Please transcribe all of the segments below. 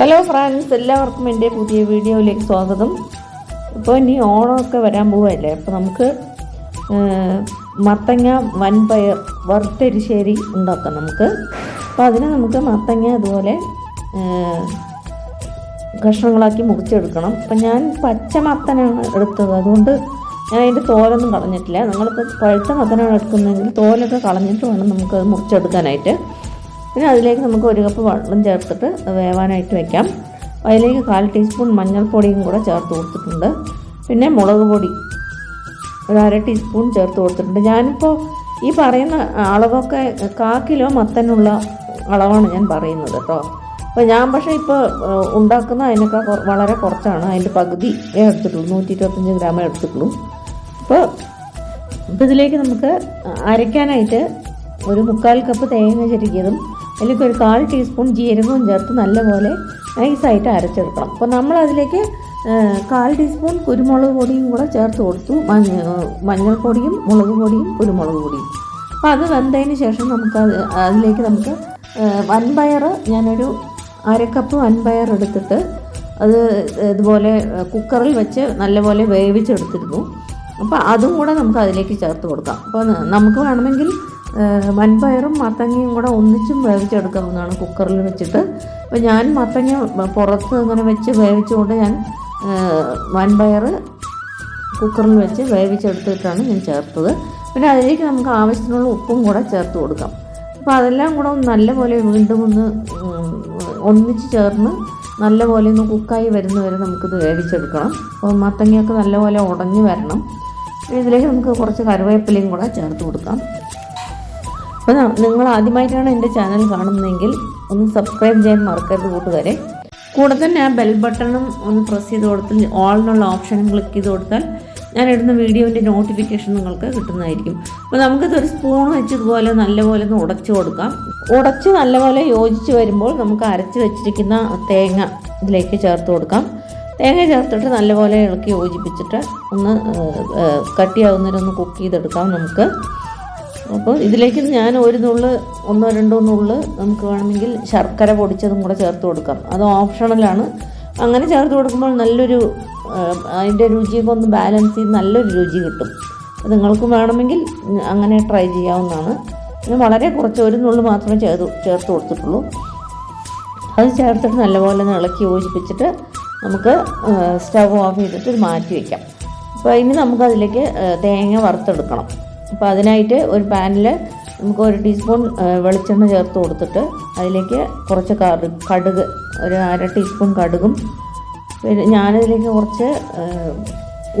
Hello friends എല്ലാവർക്കും എന്റെ പുതിയ വീഡിയോയിലേക്ക് സ്വാഗതം. ഇപ്പോൾ ഇനി ഓണമൊക്കെ വരാൻ പോവല്ലേ അപ്പോൾ നമുക്ക് മത്തങ്ങ വൻപയർ വറുത്തരിശ്ശേരി ഉണ്ടാക്കാം നമുക്ക്. അപ്പോൾ അതിന് നമുക്ക് മത്തങ്ങ അതുപോലെ കഷ്ണങ്ങളാക്കി മുറിച്ചെടുക്കണം. അപ്പം ഞാൻ പച്ച മത്തനാണ് എടുത്തത്. അതുകൊണ്ട് ഞാൻ അതിന്റെ തോലൊന്നും കളഞ്ഞിട്ടില്ല. നിങ്ങളിപ്പോൾ പഴുത്ത മത്തനാണ് എടുക്കുന്നതെങ്കിൽ തോലൊക്കെ കളഞ്ഞിട്ട് വേണം നമുക്കത് മുറിച്ചെടുക്കാനായിട്ട്. പിന്നെ അതിലേക്ക് നമുക്ക് ഒരു കപ്പ് വെള്ളം ചേർത്തിട്ട് വേവാനായിട്ട് വെക്കാം. അതിലേക്ക് കാൽ ടീസ്പൂൺ മഞ്ഞൾപ്പൊടിയും കൂടെ ചേർത്ത് കൊടുത്തിട്ടുണ്ട്. പിന്നെ മുളക് പൊടി ഒരു അര ടീസ്പൂൺ ചേർത്ത് കൊടുത്തിട്ടുണ്ട്. ഞാനിപ്പോൾ ഈ പറയുന്ന അളവൊക്കെ കാ കിലോ മത്തനുള്ള അളവാണ് ഞാൻ പറയുന്നത് കേട്ടോ. അപ്പോൾ ഞാൻ പക്ഷേ ഇപ്പോൾ ഉണ്ടാക്കുന്ന അതിനൊക്കെ വളരെ കുറച്ചാണ്. അതിന്റെ പകുതി എടുത്തിട്ടുള്ളൂ. നൂറ്റി ഇരുപത്തഞ്ച് ഗ്രാമേ എടുത്തിട്ടുള്ളൂ. അപ്പോൾ ഇപ്പോൾ ഇതിലേക്ക് നമുക്ക് അരയ്ക്കാനായിട്ട് ഒരു മുക്കാൽ കപ്പ് തേങ്ങ ചെരുക്കിയതും അതിലേക്ക് ഒരു കാൽ ടീസ്പൂൺ ജീരകവും ചേർത്ത് നല്ലപോലെ നൈസായിട്ട് അരച്ചെടുക്കണം. അപ്പോൾ നമ്മൾ അതിലേക്ക് കാൽ ടീസ്പൂൺ കുരുമുളക് പൊടിയും കൂടെ ചേർത്ത് കൊടുത്തു. മഞ്ഞ മഞ്ഞൾപ്പൊടിയും മുളക് പൊടിയും കുരുമുളക് പൊടിയും. അപ്പോൾ അത് വെന്തതിന് ശേഷം നമുക്ക് അത് അതിലേക്ക് നമുക്ക് വൻപയർ ഞാനൊരു അരക്കപ്പ് വൻപയർ എടുത്തിട്ട് അത് ഇതുപോലെ കുക്കറിൽ വെച്ച് നല്ലപോലെ വേവിച്ചെടുത്തിരുന്നു. അപ്പോൾ അതും കൂടെ നമുക്ക് അതിലേക്ക് ചേർത്ത് കൊടുക്കാം. അപ്പോൾ നമുക്ക് വേണമെങ്കിൽ വൻപയറും മത്തങ്ങയും കൂടെ ഒന്നിച്ചും വേവിച്ചെടുക്കാവുന്നതാണ് കുക്കറിൽ വെച്ചിട്ട്. അപ്പോൾ ഞാൻ മത്തങ്ങ പുറത്ത് ഇങ്ങനെ വെച്ച് വേവിച്ചുകൊണ്ട് ഞാൻ മൺപയർ കുക്കറിൽ വെച്ച് വേവിച്ചെടുത്തിട്ടാണ് ഞാൻ ചേർത്തത്. പിന്നെ അതിലേക്ക് നമുക്ക് ആവശ്യത്തിനുള്ള ഉപ്പും കൂടെ ചേർത്ത് കൊടുക്കാം. അപ്പോൾ അതെല്ലാം കൂടെ ഒന്ന് നല്ലപോലെ വീണ്ടും ഒന്ന് ഒന്നിച്ച് ചേർന്ന് നല്ലപോലെ ഒന്ന് കുക്കായി വരുന്നവരെ നമുക്കിത് വേവിച്ചെടുക്കണം. അപ്പോൾ മത്തങ്ങയൊക്കെ നല്ലപോലെ ഉടഞ്ഞു വരണം. ഇതിലേക്ക് നമുക്ക് കുറച്ച് കറിവേപ്പിലയും കൂടെ ചേർത്ത് കൊടുക്കാം. അപ്പോൾ നിങ്ങൾ ആദ്യമായിട്ടാണ് എന്റെ ചാനൽ കാണുന്നതെങ്കിൽ ഒന്ന് സബ്സ്ക്രൈബ് ചെയ്യാൻ മറക്കരുത് കൂട്ടുകാരെ. കൂടെ തന്നെ ആ ബെൽ ബട്ടണും ഒന്ന് പ്രസ് ചെയ്ത് കൊടുത്താൽ ഓൾ എന്നുള്ള ഓപ്ഷനും ക്ലിക്ക് ചെയ്ത് കൊടുത്താൽ ഞാൻ ഇടുന്ന വീഡിയോന്റെ നോട്ടിഫിക്കേഷൻ നിങ്ങൾക്ക് കിട്ടുന്നതായിരിക്കും. അപ്പോൾ നമുക്കിത് ഒരു സ്പൂൺ വെച്ച് ഇതുപോലെ നല്ലപോലെ ഒന്ന് ഉടച്ചു കൊടുക്കാം. ഉടച്ച് നല്ലപോലെ യോജിച്ച് വരുമ്പോൾ നമുക്ക് അരച്ച് വെച്ചിരിക്കുന്ന തേങ്ങ ഇതിലേക്ക് ചേർത്ത് കൊടുക്കാം. തേങ്ങ ചേർത്തിട്ട് നല്ലപോലെ ഇളക്കി യോജിപ്പിച്ചിട്ട് ഒന്ന് കട്ടിയാവുന്നവരൊന്ന് കുക്ക് ചെയ്തെടുക്കാം നമുക്ക്. അപ്പോൾ ഇതിലേക്ക് ഞാൻ ഒരു നുള്ള് ഒന്നോ രണ്ടോ നുള്ള് നമുക്ക് വേണമെങ്കിൽ ശർക്കര പൊടിച്ചതും കൂടെ ചേർത്ത് കൊടുക്കാം. അത് ഓപ്ഷണലാണ് അങ്ങനെ ചേർത്ത് കൊടുക്കുമ്പോൾ നല്ലൊരു അതിന്റെ രുചിയൊക്കെ ഒന്ന് ബാലൻസ് ചെയ്ത് നല്ലൊരു രുചി കിട്ടും. നിങ്ങൾക്ക് വേണമെങ്കിൽ അങ്ങനെ ട്രൈ ചെയ്യാവുന്നതാണ്. ഞാൻ വളരെ കുറച്ച് ഒരു നുള്ളു മാത്രമേ ചേർത്ത് ചേർത്ത് കൊടുത്തിട്ടുള്ളൂ. അത് ചേർത്തിട്ട് നല്ലപോലെ ഒന്ന് ഇളക്കി യോജിപ്പിച്ചിട്ട് നമുക്ക് സ്റ്റവ് ഓഫ് ചെയ്തിട്ട് മാറ്റി വയ്ക്കാം അപ്പോൾ ഇനി നമുക്കതിലേക്ക് തേങ്ങ വറുത്തെടുക്കണം. അപ്പോൾ അതിനായിട്ട് ഒരു പാനിൽ നമുക്ക് ഒരു ടീസ്പൂൺ വെളിച്ചെണ്ണ ചേർത്ത് കൊടുത്തിട്ട് അതിലേക്ക് കുറച്ച് കടു കടുക് ഒരു അര ടീസ്പൂൺ കടുകും. പിന്നെ ഞാനതിലേക്ക് കുറച്ച്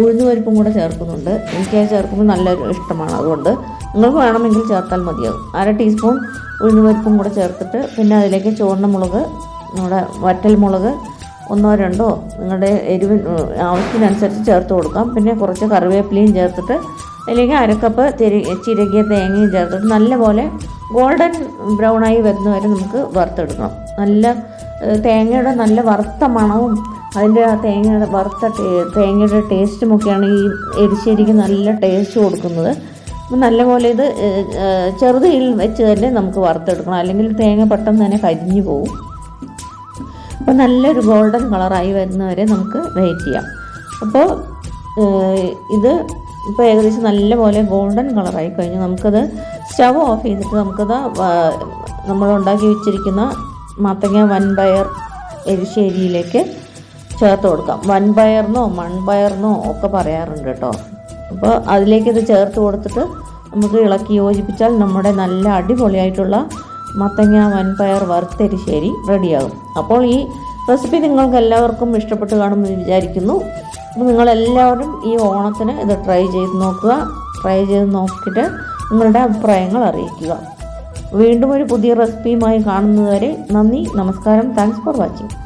ഉഴുന്നുപരിപ്പും ഉഴുന്ന് പരിപ്പും കൂടെ ചേർക്കുന്നുണ്ട്. എനിക്ക് അത് ചേർക്കുമ്പോൾ നല്ലൊരു ഇഷ്ടമാണ് അതുകൊണ്ട്. നിങ്ങൾക്ക് വേണമെങ്കിൽ ചേർത്താൽ മതിയാകും അര ടീസ്പൂൺ ഉഴുന്ന് പരിപ്പും കൂടെ ചേർത്തിട്ട് പിന്നെ അതിലേക്ക് ചുവന്ന മുളക് നമ്മുടെ വറ്റൽ മുളക് ഒന്നോ രണ്ടോ നിങ്ങളുടെ എരിവിന് ആവശ്യത്തിനനുസരിച്ച് ചേർത്ത് കൊടുക്കാം. പിന്നെ കുറച്ച് കറിവേപ്പിലയും ചേർത്തിട്ട് അതിലേക്ക് അരക്കപ്പ് തിരി ചിരകിയ തേങ്ങയും ചേർത്തിട്ട് നല്ലപോലെ ഗോൾഡൻ ബ്രൗൺ ബ്രൗണായി വരുന്നവരെ നമുക്ക് വറുത്തെടുക്കണം നല്ല തേങ്ങയുടെ നല്ല വറുത്ത മണവും അതിന്റെ ആ തേങ്ങയുടെ വറുത്ത തേങ്ങയുടെ ടേസ്റ്റും ഒക്കെയാണ് ഈ എരിശ്ശേരിക്ക് നല്ല ടേസ്റ്റ് കൊടുക്കുന്നത്. നല്ലപോലെ ഇത് ചെറുതീയിൽ വെച്ച് തന്നെ നമുക്ക് വറുത്തെടുക്കണം. അല്ലെങ്കിൽ തേങ്ങ പെട്ടെന്ന് തന്നെ കരിഞ്ഞു പോകും അപ്പോൾ നല്ലൊരു ഗോൾഡൻ കളറായി വരുന്നവരെ നമുക്ക് വെയിറ്റ് ചെയ്യാം. അപ്പോൾ ഇത് ഇപ്പോൾ ഏകദേശം നല്ലപോലെ ഗോൾഡൻ കളറായി കഴിഞ്ഞു. നമുക്കത് സ്റ്റവ് ഓഫ് ചെയ്തിട്ട് നമുക്കത് നമ്മൾ ഉണ്ടാക്കി വെച്ചിരിക്കുന്ന മത്തങ്ങ വൻപയർ എരിശ്ശേരിയിലേക്ക് ചേർത്ത് കൊടുക്കാം. വൻപയർന്നോ മൺപയർന്നോ ഒക്കെ പറയാറുണ്ട് കേട്ടോ. അപ്പോൾ അതിലേക്ക് ഇത് ചേർത്ത് കൊടുത്തിട്ട് നമുക്ക് ഇളക്കി യോജിപ്പിച്ചാൽ നമ്മുടെ നല്ല അടിപൊളിയായിട്ടുള്ള മത്തങ്ങ വൻപയർ വറുത്തരിശ്ശേരി റെഡിയാകും അപ്പോൾ ഈ റെസിപ്പി നിങ്ങൾക്ക് എല്ലാവർക്കും ഇഷ്ടപ്പെട്ട് കാണുമെന്ന് വിചാരിക്കുന്നു. അപ്പോൾ നിങ്ങളെല്ലാവരും ഈ ഓണത്തിന് ഇത് ട്രൈ ചെയ്ത് നോക്കുക. ട്രൈ ചെയ്ത് നോക്കിയിട്ട് നിങ്ങളുടെ അഭിപ്രായങ്ങൾ അറിയിക്കുക. വീണ്ടും ഒരു പുതിയ റെസിപ്പിയുമായി കാണുന്നതുവരെ നന്ദി നമസ്കാരം. Thanks for watching